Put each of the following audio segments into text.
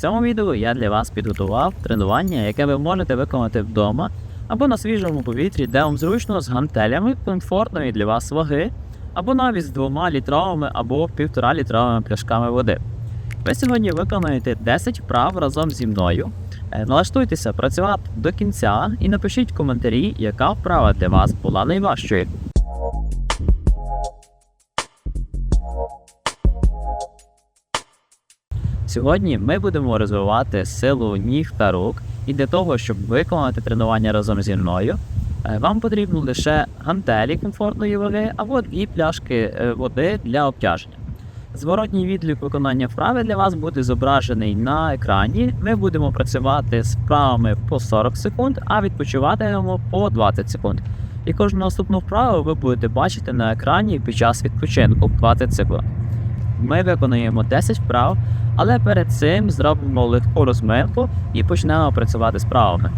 цьому відео я для вас підготував тренування, яке ви можете виконати вдома або на свіжому повітрі, де вам зручно з гантелями комфортної для вас ваги, або навіть з двома літровими або півтора літровими пляшками води. Ви сьогодні виконаєте 10 вправ разом зі мною. Е, Налаштуйтеся працювати до кінця і напишіть в коментарі, яка вправа для вас була найважчою. Сьогодні ми будемо розвивати силу ніг та рук, і для того, щоб виконати тренування разом зі мною, е, вам потрібно лише гантелі комфортної ваги або дві пляшки е, води для обтяження. Зворотній відлік виконання вправи для вас буде зображений на екрані. Ми будемо працювати з вправами по 40 секунд, а відпочиватимемо по 20 секунд. І кожну наступну вправу ви будете бачити на екрані під час відпочинку 20 секунд. Ми виконуємо 10 вправ, але перед цим зробимо легку розминку і почнемо працювати з вправами.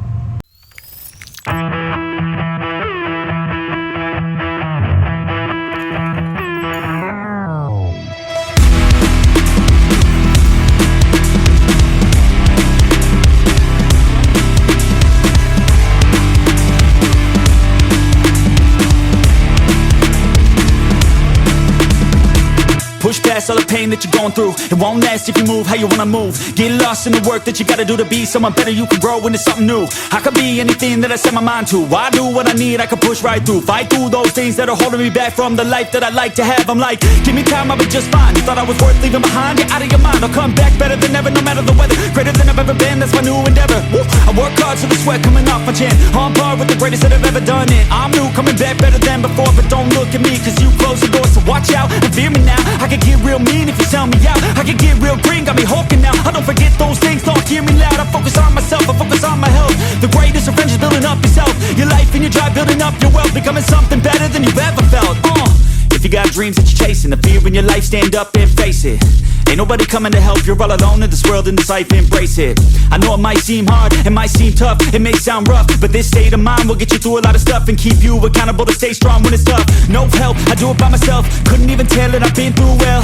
Past all the pain that you're going through. It won't last if you move how you wanna move. Get lost in the work that you gotta do to be someone better. You can grow into something new. I could be anything that I set my mind to. I do what I need, I can push right through. Fight through those things that are holding me back from the life that I like to have. I'm like, give me time, I'll be just fine. You thought I was worth leaving behind? Get out of your mind. I'll come back better than ever, no matter the weather. Greater than I've ever been, that's my new endeavor. Woo. I work hard so the sweat coming off my chin. On par with the greatest that I've ever done it. I'm new, coming back better than before, but don't look at me, cause you close the door, so watch out and fear me now. I can get real mean if you sell me out. I can get real green, got me hulking now. I don't forget those things, don't hear me loud. I focus on myself, I focus on my health. The greatest revenge is building up yourself. Your life and your drive, building up your wealth. Becoming something better than you've ever felt. Uh. Got dreams that you're chasing, the fear in your life, stand up and face it. Ain't nobody coming to help, you're all alone in this world, in this life, embrace it. I know it might seem hard, it might seem tough, it may sound rough, but this state of mind will get you through a lot of stuff and keep you accountable to stay strong when it's tough. No help, I do it by myself, couldn't even tell it, I've been through well.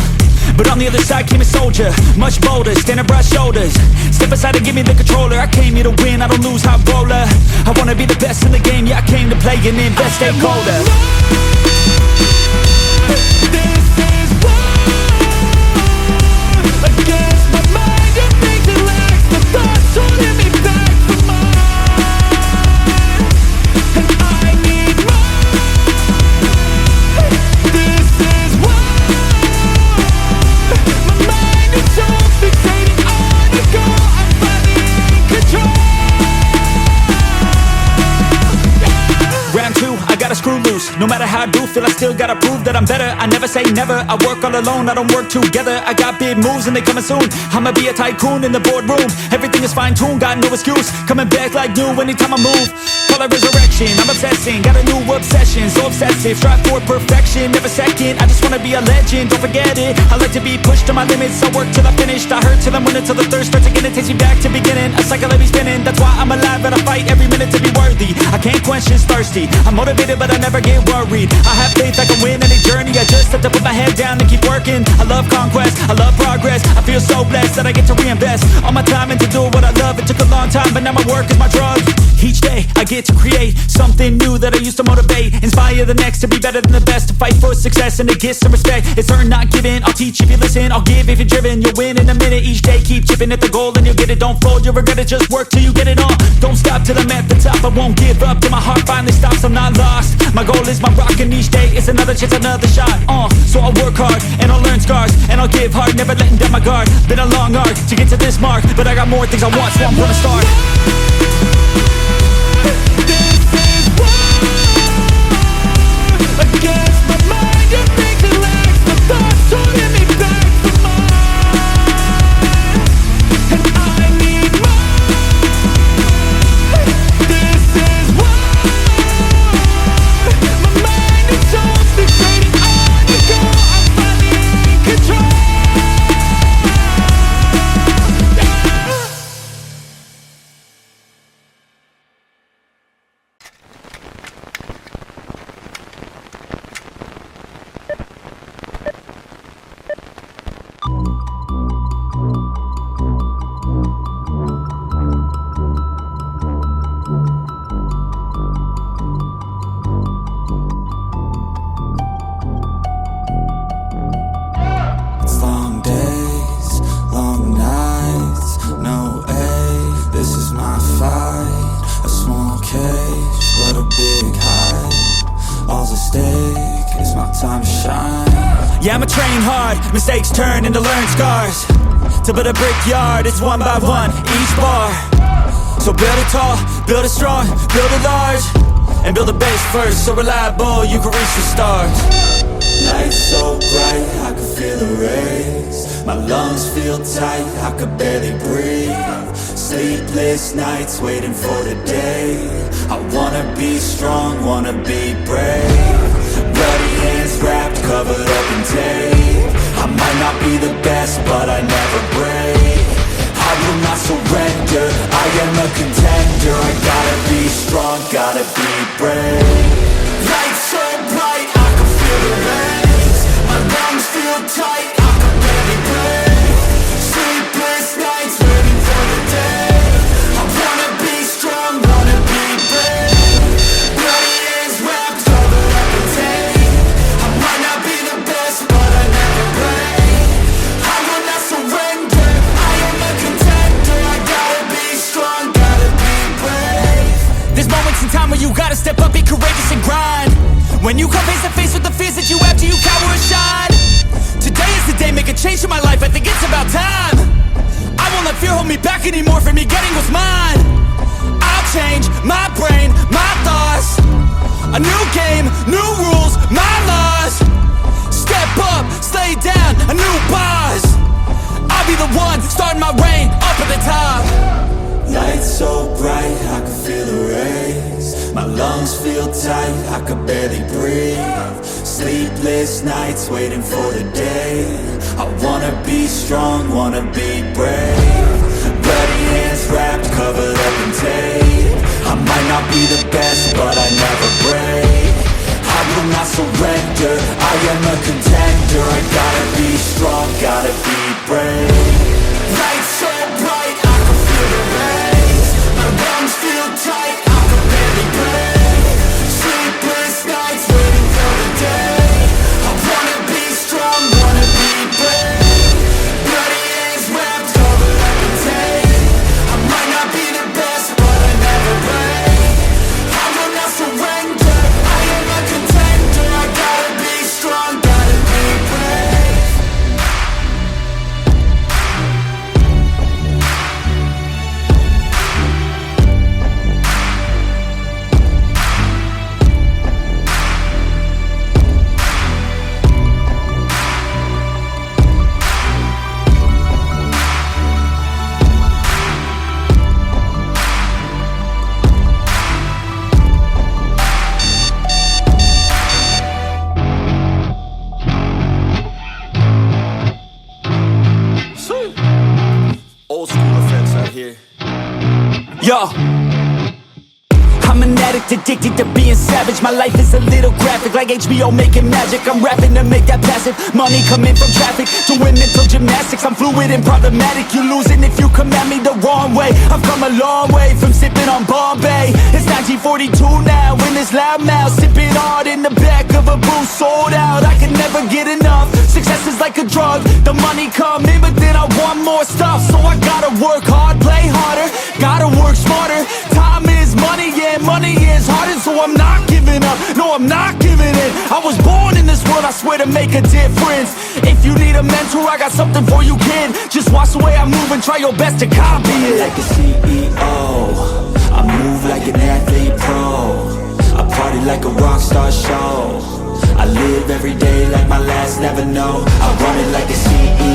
But on the other side came a soldier, much bolder, standing broad shoulders. Step aside and give me the controller. I came here to win, I don't lose, high roller. I wanna be the best in the game, yeah, I came to play and invest, stay colder. This feel, I still gotta prove that I'm better. I never say never. I work all alone, I don't work together. I got big moves and they coming soon. I'ma be a tycoon in the boardroom. Everything is fine tuned, got no excuse. Coming back like new anytime I move. Call it resurrection, I'm obsessing. Got a new obsession, so obsessive. Strive for perfection, never second. I just wanna be a legend, don't forget it. I like to be pushed to my limits. I work till I'm finished. I hurt till I'm winning, till the thirst starts again. It takes me back to beginning. A cycle I be spinning. That's why I'm alive and I fight every minute to be worthy. I can't quench thirsty. I'm motivated, but I never get worried. I have faith I can win any journey. I just have to put my head down and keep working. I love conquest, I love progress. I feel so blessed that I get to reinvest all my time into doing what I love. It took a long time, but now my work is my drug. Each day I get to create something new that I used to motivate. Inspire the next to be better than the best. To fight for success and to get some respect. It's earned, not given. I'll teach if you listen. I'll give if you're driven. You'll win in a minute. Each day keep chipping at the goal and you'll get it. Don't fold, you'll regret it. Just work till you get it on. Don't stop till I'm at the top. I won't give up till my heart finally stops. I'm not lost. My goal is my rock and each day it's another chance, another shot. Uh, so I'll work hard and I'll learn scars and I'll give hard, never letting down my guard. Been a long arc to get to this mark, but I got more things I want, so I'm gonna start. Yeah, I'ma train hard, mistakes turn into learned scars. To build a brickyard, it's one by one, each bar. So build it tall, build it strong, build it large. And build a base first, so reliable you can reach the stars. Lights so bright, I can feel the rays. My lungs feel tight, I could barely breathe. Sleepless nights waiting for the day. I wanna be strong, wanna be brave. Bloody hands covered up in tape. I might not be the best, but I never break. I will not surrender, I am a contender. I gotta be strong, gotta be brave. Step up, be courageous and grind. When you come face to face with the fears that you have, do you cower and shine? Today is the day, make a change in my life. I think it's about time. I won't let fear hold me back anymore from me getting what's mine. I'll change my brain, my thoughts. A new game, new rules, my laws. Step up, slay down, a new I could barely breathe. Sleepless nights waiting for the day. I wanna be strong, wanna be brave. Bloody hands wrapped, covered up in tape. I might not be the best, but I never break. I will not surrender, I am a contender. I gotta be strong, gotta be brave. Addicted to being savage. My life is a little graphic, like HBO making magic. I'm rapping to make that passive money coming from traffic. Doing mental gymnastics, I'm fluid and problematic. You losing if you come at me the wrong way. I've come a long way from sipping on Bombay. It's 1942 now, in this loud mouth, sipping hard in the back of a booth, sold out. I can never get enough. Success is like a drug. The money come in, but then I want more stuff. So I gotta work hard, play harder, gotta work I'm not giving in. I was born in this world, I swear to make a difference. If you need a mentor, I got something for you, kid. Just watch the way I move and try your best to copy it. like a CEO. I move like an athlete pro. I party like a rock star show. I live every day like my last, never know. I run it like a CEO.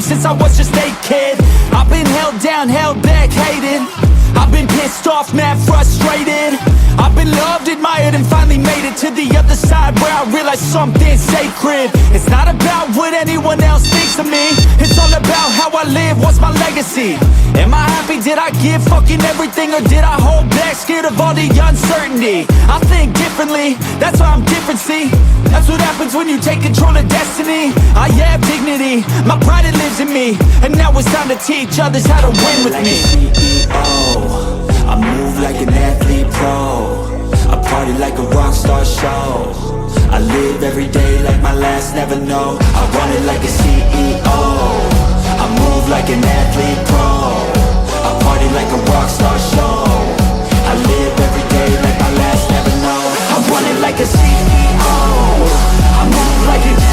Since I was just a kid. I've been held down, held back, hated. I've been pissed off, mad, frustrated admired, and finally made it to the other side Where I realized something sacred. It's not about what anyone else thinks of me. It's all about how I live, what's my legacy? Am I happy, did I give fucking everything or did I hold back, scared of all the uncertainty? I think differently, that's why I'm different, see? That's what happens when you take control of destiny. I have dignity, my pride it lives in me. And now it's time to teach others how to win with me. CEO. Every day like my last, never know. I run it like a CEO. I move like an athlete pro. I party like a rock star show. I live every day like my last, never know. I run it like a CEO. I move like an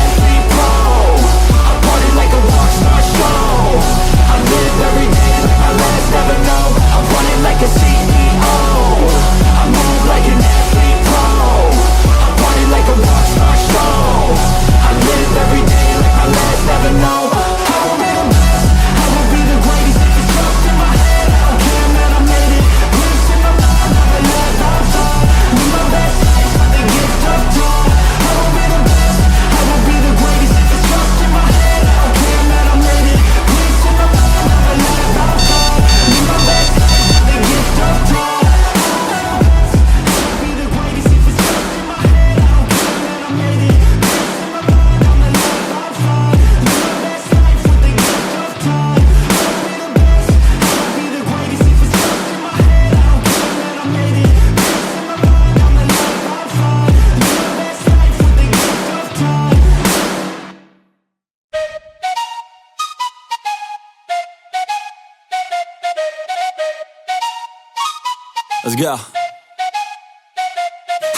go.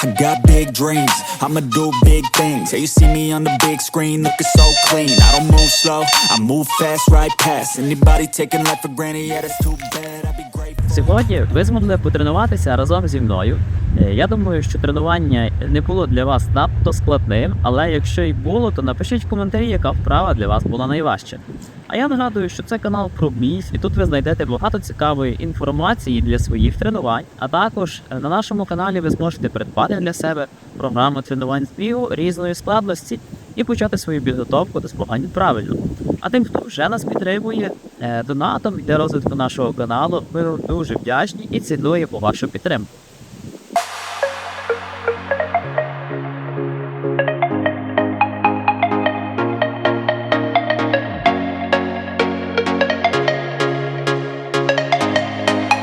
I got big dreams, I'ma do big things. Yeah, you see me on the big screen, looking so clean. I don't move slow, I move fast, right past. Anybody taking life for granted, yeah, that's too bad. I'd be grateful. Сьогодні ви змогли потренуватися разом зі мною. Е, Я думаю, що тренування не було для вас надто складним, але якщо і було, то напишіть в коментарі, яка вправа для вас була найважча. А я нагадую, що це канал про біг, і тут ви знайдете багато цікавої інформації для своїх тренувань. А також е, на нашому каналі ви зможете придбати для себе програму тренувань з бігу різної складності і почати свою підготовку до змагань правильно. А тим, хто вже нас підтримує е, донатом для розвитку нашого каналу, ми дуже вдячні і цінуємо вашу підтримку.